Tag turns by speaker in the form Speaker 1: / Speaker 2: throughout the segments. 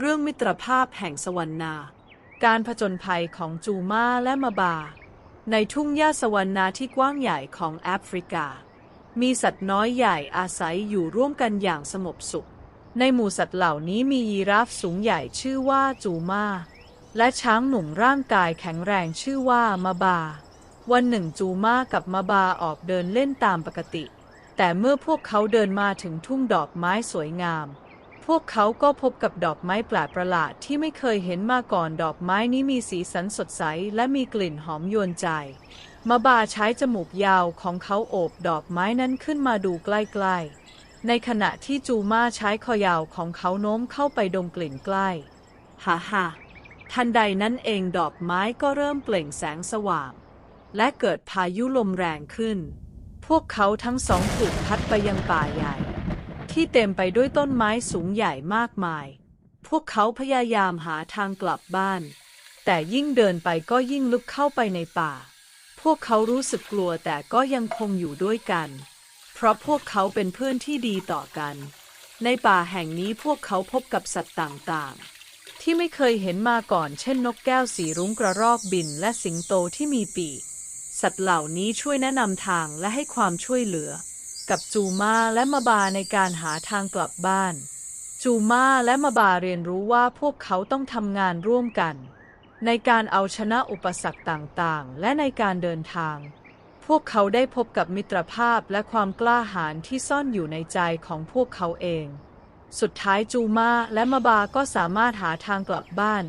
Speaker 1: เรื่องมิตรภาพแห่งสวรรณา การผจญภัยของจูมาและมาบา ในทุ่งหญ้าสวรรณาที่กว้างใหญ่ของแอฟริกา มีสัตว์น้อยใหญ่อาศัยอยู่ร่วมกันอย่างสงบสุข ในหมู่สัตว์เหล่านี้มียีราฟสูงใหญ่ชื่อว่าจูมาและช้างหนุ่มร่างกายแข็งแรงชื่อว่ามาบา วันหนึ่งจูมากับมาบาออกเดินเล่นตามปกติ แต่เมื่อพวกเขาเดินมาถึงทุ่งดอกไม้สวยงาม พวกเขาก็พบกับดอกไม้แปลกประหลาดที่ไม่เคยเห็นมาก่อนดอกไม้นี้มีสีสันสดใสและมีกลิ่นหอมยวนใจ มาบาใช้จมูกยาวของเขาโอบดอกไม้นั้นขึ้นมาดูใกล้ๆ ในขณะที่จูมาใช้คอยาวของเขาโน้มเข้าไปดมกลิ่นใกล้ ฮ่าฮ่าทันใดนั้นเองดอกไม้ก็เริ่มเปล่งแสงสว่าง และเกิดพายุลมแรงขึ้น พวกเขาทั้งสองถูกพัดไปยังป่าใหญ่ ที่เต็มไปด้วยต้นไม้สูงใหญ่มากมาย พวกเขาพยายามหาทางกลับบ้าน แต่ยิ่งเดินไปก็ยิ่งลึกเข้าไปในป่า พวกเขารู้สึกกลัวแต่ก็ยังคงอยู่ด้วยกัน เพราะพวกเขาเป็นเพื่อนที่ดีต่อกัน ในป่าแห่งนี้พวกเขาพบกับสัตว์ต่างๆ ที่ไม่เคยเห็นมาก่อน เช่นนกแก้วสีรุ้งกระรอกบินและสิงโตที่มีปีก สัตว์เหล่านี้ช่วยแนะนำทางและให้ความช่วยเหลือ กับจูมาและมาบาในการหาทางกลับบ้าน จูมาและมาบาเรียนรู้ว่าพวกเขาต้องทำงานร่วมกัน ในการเอาชนะอุปสรรคต่างๆ และในการเดินทาง พวกเขาได้พบกับมิตรภาพและความกล้าหาญที่ซ่อนอยู่ในใจของพวกเขาเอง สุดท้ายจูมาและมาบาก็สามารถหาทางกลับบ้าน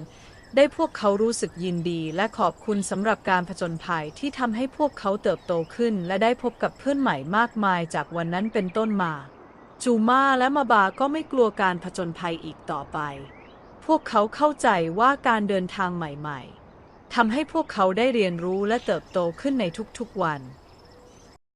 Speaker 1: ได้พวกเขารู้สึกยินดีและขอบคุณสำหรับการผจญภัยที่ทำให้พวกเขาเติบโตขึ้น และได้พบกับเพื่อนใหม่มากมายจากวันนั้นเป็นต้นมา จูมาและมาบาก็ไม่กลัวการผจญภัยอีกต่อไป พวกเขาเข้าใจว่าการเดินทางใหม่ ๆทำให้พวกเขาได้เรียนรู้และเติบโตขึ้นในทุกๆวัน